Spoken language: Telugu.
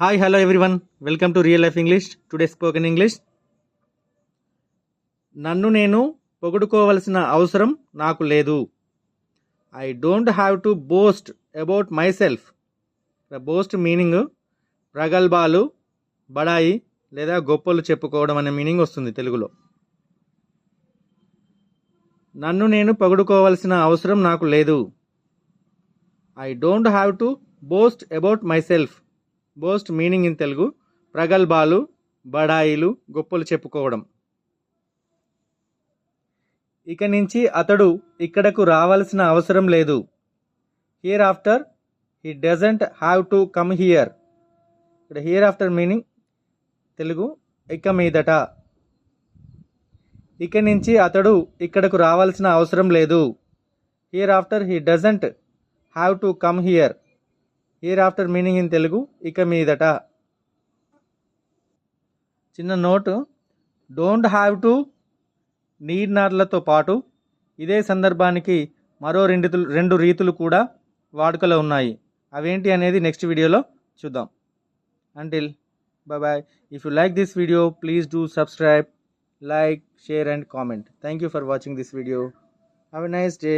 Hi hello everyone welcome to real life English today spoken English నన్ను నేను పొగుడుకోవలసిన అవసరం నాకు లేదు. I don't have to boast about myself the boast meaning ప్రగల్భాలు బడాయి లేదా గొప్పలు చెప్పుకోవడం అనే మీనింగ్ వస్తుంది తెలుగులో. నన్ను నేను పొగుడుకోవలసిన అవసరం నాకు లేదు. I don't have to boast about myself boast meaning in Telugu ప్రగల్భాలు బడాయిలు గొప్పలు చెప్పుకోవడం. ఇక నుంచి అతడు ఇక్కడకు రావాల్సిన అవసరం లేదు. Hereafter he doesn't have to come here ఇక్కడ హియర్ ఆఫ్టర్ మీనింగ్ తెలుగు ఇక మీదట. ఇక నుంచి అతడు ఇక్కడకు రావాల్సిన అవసరం లేదు. Hereafter he doesn't have to come here hereafter meaning in Telugu ఇక మీదట చిన్న note don't have to need నార్లతో పాటు ఇదే సందర్భానికి మరో రెండు రెండు రీతులు కూడా వాడుకలో ఉన్నాయి అవేంటి అనేది నెక్స్ట్ వీడియోలో చూద్దాం until bye if you like this video please do subscribe like share and comment thank you for watching this video have a nice day